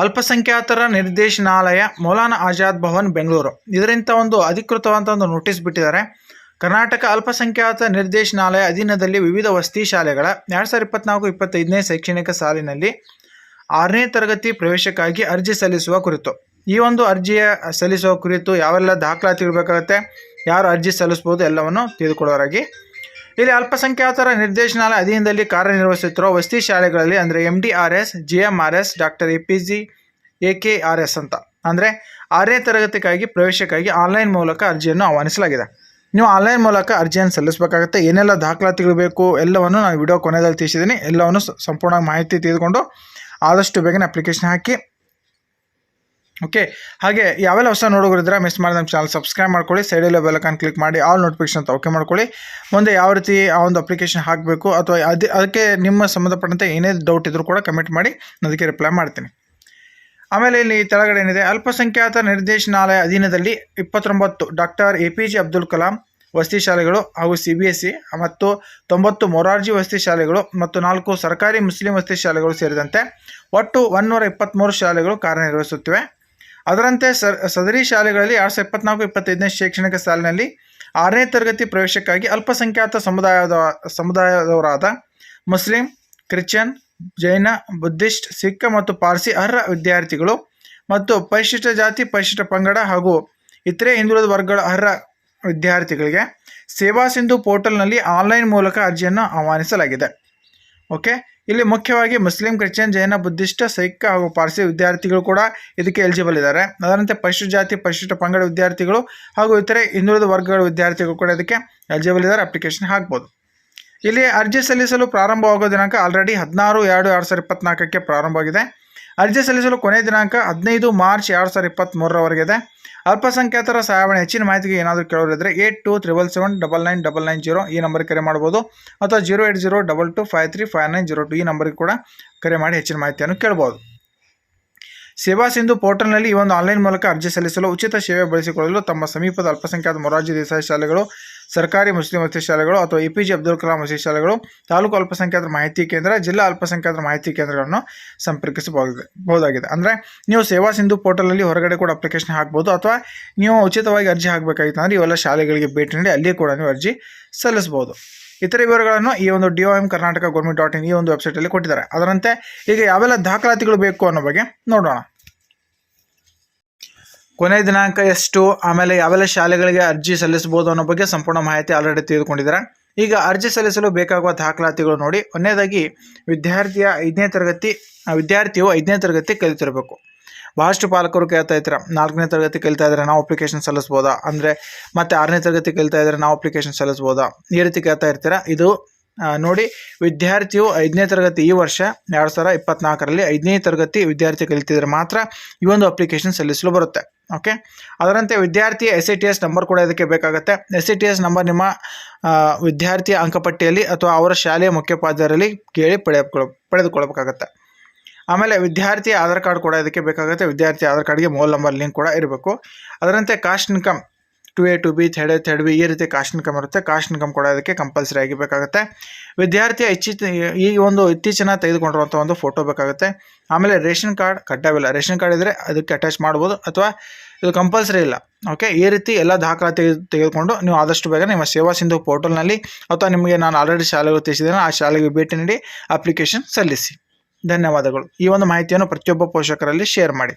ಅಲ್ಪಸಂಖ್ಯಾತರ ನಿರ್ದೇಶನಾಲಯ ಮೌಲಾನಾ ಆಜಾದ್ ಭವನ್, ಬೆಂಗಳೂರು. ಇದರಿಂದ ಒಂದು ಅಧಿಕೃತವಾದಂಥ ಒಂದು ನೋಟಿಸ್ ಬಿಟ್ಟಿದ್ದಾರೆ. ಕರ್ನಾಟಕ ಅಲ್ಪಸಂಖ್ಯಾತ ನಿರ್ದೇಶನಾಲಯ ಅಧೀನದಲ್ಲಿ ವಿವಿಧ ವಸತಿ ಶಾಲೆಗಳ ಎರಡು ಸಾವಿರದ ಇಪ್ಪತ್ನಾಲ್ಕು ಇಪ್ಪತ್ತೈದನೇ ಶೈಕ್ಷಣಿಕ ಸಾಲಿನಲ್ಲಿ ಆರನೇ ತರಗತಿ ಪ್ರವೇಶಕ್ಕಾಗಿ ಅರ್ಜಿ ಸಲ್ಲಿಸುವ ಕುರಿತು. ಈ ಒಂದು ಅರ್ಜಿಯ ಸಲ್ಲಿಸುವ ಕುರಿತು ಯಾವೆಲ್ಲ ದಾಖಲಾತಿ ಇರಬೇಕಾಗತ್ತೆ ಯಾರು ಅರ್ಜಿ ಸಲ್ಲಿಸ್ಬೋದು ಎಲ್ಲವನ್ನು ತಿಳಿದುಕೊಳ್ಳೋರಾಗಿ ಇಲ್ಲಿ ಅಲ್ಪಸಂಖ್ಯಾತರ ನಿರ್ದೇಶನಾಲಯ ಅಧೀನದಲ್ಲಿ ಕಾರ್ಯನಿರ್ವಹಿಸುತ್ತಿರುವ ವಸತಿ ಶಾಲೆಗಳಲ್ಲಿ ಅಂದರೆ M D R S G M R S doctor A P G A K R S ಅಂತ. ಅಂದರೆ ಆರನೇ ತರಗತಿಗಾಗಿ ಪ್ರವೇಶಕ್ಕಾಗಿ ಆನ್ಲೈನ್ ಮೂಲಕ ಅರ್ಜಿಯನ್ನು ಆಹ್ವಾನಿಸಲಾಗಿದೆ. ನೀವು ಆನ್ಲೈನ್ ಮೂಲಕ ಅರ್ಜಿಯನ್ನು ಸಲ್ಲಿಸಬೇಕಾಗುತ್ತೆ. ಏನೆಲ್ಲ ದಾಖಲಾತಿಗಳು ಬೇಕು ಎಲ್ಲವನ್ನು ನಾನು ವಿಡಿಯೋ ಕೊನೆಯಲ್ಲಿ ತಿಳಿಸಿದ್ದೀನಿ. ಎಲ್ಲವನ್ನು ಸಂಪೂರ್ಣ ಮಾಹಿತಿ ತೆಗೆದುಕೊಂಡು ಆದಷ್ಟು ಬೇಗನೆ ಅಪ್ಲಿಕೇಶನ್ ಹಾಕಿ ಓಕೆ ಹಾಗೆ ಯಾವೆಲ್ಲ ಹೊಸ ನೋಡೋರಿದ್ರೆ ಮಿಸ್ ಮಾಡಿದ ನಮ್ಮ ಚಾನಲ್ ಸಬ್ಸ್ಕ್ರೈಬ್ ಮಾಡ್ಕೊಳ್ಳಿ ಸೈಡಲ್ಲಿ ಬೆಲಕಾನ್ ಕ್ಲಿಕ್ ಮಾಡಿ ಆಲ್ ನೋಟಿಫಿಕೇಶನ್ ಅಂತ ಓಕೆ ಮಾಡ್ಕೊಳ್ಳಿ. ಮುಂದೆ ಯಾವ ರೀತಿ ಆ ಒಂದು ಅಪ್ಲಿಕೇಶನ್ ಹಾಕಬೇಕು ಅಥವಾ ಅದು, ಅದಕ್ಕೆ ನಿಮ್ಮ ಸಂಬಂಧಪಟ್ಟಂತೆ ಏನೇ ಡೌಟ್ ಇದ್ದರೂ ಕೂಡ ಕಮೆಂಟ್ ಮಾಡಿ ಅದಕ್ಕೆ ರಿಪ್ಲೈ ಮಾಡ್ತೀನಿ. ಆಮೇಲೆ ಇಲ್ಲಿ ಕೆಳಗಡೆ ಏನಿದೆ, ಅಲ್ಪಸಂಖ್ಯಾತ ನಿರ್ದೇಶನಾಲಯ ಅಧೀನದಲ್ಲಿ ಇಪ್ಪತ್ತೊಂಬತ್ತು doctor A P J Abdul Kalam ವಸತಿ ಶಾಲೆಗಳು ಹಾಗೂ ಸಿ ಬಿ ಎಸ್ ಸಿ ಮತ್ತು ತೊಂಬತ್ತು ಮೊರಾರ್ಜಿ ವಸತಿ ಶಾಲೆಗಳು ಮತ್ತು ನಾಲ್ಕು ಸರ್ಕಾರಿ ಮುಸ್ಲಿಂ ವಸತಿ ಶಾಲೆಗಳು ಸೇರಿದಂತೆ ಒಟ್ಟು ಒನ್ನೂರ ಇಪ್ಪತ್ತ್ಮೂರು ಶಾಲೆಗಳು ಕಾರ್ಯನಿರ್ವಹಿಸುತ್ತಿವೆ. ಅದರಂತೆ ಸದರಿ ಶಾಲೆಗಳಲ್ಲಿ ಎರಡು ಸಾವಿರದ ಇಪ್ಪತ್ನಾಲ್ಕು, ಇಪ್ಪತ್ತೈದನೇ ಶೈಕ್ಷಣಿಕ ಸಾಲಿನಲ್ಲಿ ಆರನೇ ತರಗತಿ ಪ್ರವೇಶಕ್ಕಾಗಿ ಅಲ್ಪಸಂಖ್ಯಾತ ಸಮುದಾಯದ, ಸಮುದಾಯದವರಾದ ಮುಸ್ಲಿಂ, ಕ್ರಿಶ್ಚಿಯನ್, ಜೈನ, ಬುದ್ಧಿಸ್ಟ್, ಸಿಖ್ ಮತ್ತು ಪಾರ್ಸಿ ಅರ್ಹ ವಿದ್ಯಾರ್ಥಿಗಳು ಮತ್ತು ಪರಿಶಿಷ್ಟ ಜಾತಿ, ಪರಿಶಿಷ್ಟ ಪಂಗಡ ಹಾಗೂ ಇತರೆ ಹಿಂದುಳಿದ ವರ್ಗಗಳ ಅರ್ಹ ವಿದ್ಯಾರ್ಥಿಗಳಿಗೆ ಸೇವಾ ಸಿಂಧು ಪೋರ್ಟಲ್ನಲ್ಲಿ ಆನ್ಲೈನ್ ಮೂಲಕ ಅರ್ಜಿಯನ್ನು ಆಹ್ವಾನಿಸಲಾಗಿದೆ. ಓಕೆ? ಇಲ್ಲಿ ಮುಖ್ಯವಾಗಿ ಮುಸ್ಲಿಂ, ಕ್ರಿಶ್ಚಿಯನ್, ಜೈನ, ಬುದ್ಧಿಸ್ಟ್ ಸೈಕ್ ಹಾಗೂ ಪಾರ್ಸಿ ವಿದ್ಯಾರ್ಥಿಗಳು ಕೂಡ ಇದಕ್ಕೆ ಎಲಿಜಿಬಲ್ ಇದ್ದಾರೆ. ಅದರಂತೆ ಪರಿಶಿಷ್ಟ ಜಾತಿ ಪರಿಶಿಷ್ಟ ಪಂಗಡ ವಿದ್ಯಾರ್ಥಿಗಳು ಹಾಗೂ ಇತರೆ ಹಿಂದುಳಿದ ವರ್ಗಗಳ ವಿದ್ಯಾರ್ಥಿಗಳು ಕೂಡ ಇದಕ್ಕೆ ಎಲಿಜಿಬಲ್ ಇದ್ದಾರೆ. ಅಪ್ಲಿಕೇಶನ್ ಹಾಕ್ಬೋದು. ಇಲ್ಲಿ ಅರ್ಜಿ ಸಲ್ಲಿಸಲು ಪ್ರಾರಂಭವಾಗೋ ದಿನಾಂಕ ಆಲ್ರೆಡಿ ಹದಿನಾರು ಎರಡು ಎರಡು ಸಾವಿರದ ಇಪ್ಪತ್ನಾಲ್ಕಕ್ಕೆ ಪ್ರಾರಂಭವಾಗಿದೆ. ಅರ್ಜಿ ಸಲ್ಲಿಸಲು ಕೊನೆಯ ದಿನಾಂಕ ಹದಿನೈದು ಮಾರ್ಚ್ ಎರಡು ಸಾವಿರದ ಇಪ್ಪತ್ತ್ಮೂರರವರೆಗೆ ಇದೆ ಅಲ್ಪಸಂಖ್ಯಾತರ ಸಹಾಯವಾಣಿ ಹೆಚ್ಚಿನ ಮಾಹಿತಿಗೆ ಏನಾದರೂ ಕೇಳೋರಿದ್ರೆ eight two triple seven double nine double nine zero ಈ ನಂಬರ್ಗೆ ಕರೆ ಮಾಡ್ಬೋದು. ಅಥವಾ zero eight zero double two five three five nine zero two ಈ ನಂಬರ್ಗೆ ಕೂಡ ಕರೆ ಮಾಡಿ ಹೆಚ್ಚಿನ ಮಾಹಿತಿಯನ್ನು ಕೇಳ್ಬೋದು. ಸೇವಾ ಸಿಂಧು ಪೋರ್ಟಲ್ನಲ್ಲಿ ಈ ಒಂದು ಆನ್ಲೈನ್ ಮೂಲಕ ಅರ್ಜಿ ಸಲ್ಲಿಸಲು ಉಚಿತ ಸೇವೆ ಬಳಸಿಕೊಳ್ಳಲು ತಮ್ಮ ಸಮೀಪದ ಅಲ್ಪಸಂಖ್ಯಾತ ಮೊರಾರ್ಜಿ ದೇಸಾಯಿ ಶಾಲೆಗಳು ಸರ್ಕಾರಿ ಮುಸ್ಲಿಂ ವಸತಿ ಶಾಲೆಗಳು ಅಥವಾ A P J Abdul Kalam ವಸತಿ ಶಾಲೆಗಳು ತಾಲೂಕು ಅಲ್ಪಸಂಖ್ಯಾತರ ಮಾಹಿತಿ ಕೇಂದ್ರ, ಜಿಲ್ಲಾ ಅಲ್ಪಸಂಖ್ಯಾತರ ಮಾಹಿತಿ ಕೇಂದ್ರಗಳನ್ನು ಸಂಪರ್ಕಿಸಬಹುದು ಅಂದರೆ ನೀವು ಸೇವಾ ಸಿಂಧು ಪೋರ್ಟಲಲ್ಲಿ ಹೊರಗಡೆ ಕೂಡ ಅಪ್ಲಿಕೇಶನ್ ಹಾಕ್ಬೋದು ಅಥವಾ ನೀವು ಉಚಿತವಾಗಿ ಅರ್ಜಿ ಹಾಕಬೇಕಾಗಿತ್ತು ಅಂದರೆ ಇವೆಲ್ಲ ಶಾಲೆಗಳಿಗೆ ಭೇಟಿ ನೀಡಿ ಅಲ್ಲಿಯೇ ಕೂಡ ನೀವು ಅರ್ಜಿ ಸಲ್ಲಿಸ್ಬೋದು ಇತರ ವಿವರಗಳನ್ನು ಈ ಒಂದು D O M Karnataka government dot in ಈ ಒಂದು ವೆಬ್ಸೈಟಲ್ಲಿ ಕೊಟ್ಟಿದ್ದಾರೆ. ಅದರಂತೆ ಈಗ ಯಾವೆಲ್ಲ ದಾಖಲಾತಿಗಳು ಬೇಕು ಅನ್ನೋ ಬಗ್ಗೆ ನೋಡೋಣ. ಕೊನೆ ದಿನಾಂಕ ಎಷ್ಟು? ಆಮೇಲೆ ಯಾವೆಲ್ಲ ಶಾಲೆಗಳಿಗೆ ಅರ್ಜಿ ಸಲ್ಲಿಸಬಹುದು ಅನ್ನೋ ಬಗ್ಗೆ ಸಂಪೂರ್ಣ ಮಾಹಿತಿ ಆಲ್ರೆಡಿ ತಿಳಿದುಕೊಂಡಿದ್ದಾರೆ? ಈಗ ಅರ್ಜಿ ಸಲ್ಲಿಸಲು ಬೇಕಾಗುವ ದಾಖಲಾತಿಗಳು ನೋಡಿ. ಒಂದನೇದಾಗಿ, ವಿದ್ಯಾರ್ಥಿಯ ಐದನೇ ತರಗತಿ ವಿದ್ಯಾರ್ಥಿಯು ಐದನೇ ತರಗತಿ ಕಲಿತಿರಬೇಕು. ಬಹಳಷ್ಟು ಪಾಲಕರು ಕೇಳ್ತಾ ಇದ್ರೆ ನಾಲ್ಕನೇ ತರಗತಿ ಕಲಿತಾ ಇದ್ದಾರೆ ನಾವು ಅಪ್ಲಿಕೇಶನ್ ಸಲ್ಲಿಸ್ಬೋದಾ ಅಂದರೆ ಮತ್ತೆ ಆರನೇ ತರಗತಿ ಕಲಿತಾ ಇದ್ರೆ ನಾವು ಅಪ್ಲಿಕೇಶನ್ ಸಲ್ಲಿಸ್ಬೋದಾ ಈ ರೀತಿ ಕೇಳ್ತಾ ಇರ್ತೀರ. ಇದು ನೋಡಿ, ವಿದ್ಯಾರ್ಥಿಯು ಐದನೇ ತರಗತಿ ಈ ವರ್ಷ, ಎರಡು ಸಾವಿರ ಇಪ್ಪತ್ನಾಲ್ಕರಲ್ಲಿ ಐದನೇ ತರಗತಿ ವಿದ್ಯಾರ್ಥಿ ಕಲಿತಿದ್ರೆ ಮಾತ್ರ ಈ ಒಂದು ಅಪ್ಲಿಕೇಶನ್ ಸಲ್ಲಿಸಲು ಬರುತ್ತೆ. ಓಕೆ ಅದರಂತೆ ವಿದ್ಯಾರ್ಥಿ S I T S number ಕೂಡ ಇದಕ್ಕೆ ಬೇಕಾಗುತ್ತೆ. S I T S number ನಿಮ್ಮ ವಿದ್ಯಾರ್ಥಿಯ ಅಂಕಪಟ್ಟಿಯಲ್ಲಿ ಅಥವಾ ಅವರ ಶಾಲೆಯ ಮುಖ್ಯೋಪಾಧ್ಯಾಯರಲ್ಲಿ ಕೇಳಿ ಪಡೆದುಕೊಳ್ ಪಡೆದುಕೊಳ್ಳಬೇಕಾಗತ್ತೆ. ಆಮೇಲೆ ವಿದ್ಯಾರ್ಥಿ ಆಧಾರ್ ಕಾರ್ಡ್ ಕೂಡ ಇದಕ್ಕೆ ಬೇಕಾಗುತ್ತೆ. ವಿದ್ಯಾರ್ಥಿ ಆಧಾರ್ ಕಾರ್ಡ್ಗೆ ಮೊಬೈಲ್ ನಂಬರ್ ಲಿಂಕ್ ಕೂಡ ಇರಬೇಕು. ಅದರಂತೆ caste income two A two B, third A, third B ಈ ರೀತಿ ಕಾಸ್ಟ್ ಇನ್ಕಮ್ ಇರುತ್ತೆ. ಕಾಸ್ಟ್ ಇನ್ಕಮ್ ಕೊಡೋದಕ್ಕೆ ಕಂಪಲ್ಸರಿ ಆಗಿ ಬೇಕಾಗುತ್ತೆ. ವಿದ್ಯಾರ್ಥಿಯ ಇಚ್ಛಿತ, ಈ ಒಂದು ಇತ್ತೀಚಿನ ತೆಗೆದುಕೊಂಡಿರುವಂಥ ಒಂದು ಫೋಟೋ ಬೇಕಾಗುತ್ತೆ. ಆಮೇಲೆ ರೇಷನ್ ಕಾರ್ಡ್ ಕಡ್ಡಾಯವಿಲ್ಲ. ರೇಷನ್ ಕಾರ್ಡ್ ಇದ್ದರೆ ಅದಕ್ಕೆ ಅಟ್ಯಾಚ್ ಮಾಡ್ಬೋದು ಅಥವಾ ಇದು ಕಂಪಲ್ಸರಿ ಇಲ್ಲ. ಓಕೆ ಈ ರೀತಿ ಎಲ್ಲ ದಾಖಲಾತಿ ತೆಗೆದುಕೊಂಡು ನೀವು ಆದಷ್ಟು ಬೇಗ ನಿಮ್ಮ ಸೇವಾ ಸಿಂಧು ಪೋರ್ಟಲ್ನಲ್ಲಿ ಅಥವಾ ನಿಮಗೆ ನಾನು ಆಲ್ರೆಡಿ ಶಾಲೆಗಳು ತಿಳಿಸಿದ್ದೇನೆ, ಆ ಶಾಲೆಗೆ ಭೇಟಿ ನೀಡಿ ಅಪ್ಲಿಕೇಶನ್ ಸಲ್ಲಿಸಿ. ಧನ್ಯವಾದಗಳು. ಈ ಒಂದು ಮಾಹಿತಿಯನ್ನು ಪ್ರತಿಯೊಬ್ಬ ಪೋಷಕರಲ್ಲಿ ಶೇರ್ ಮಾಡಿ.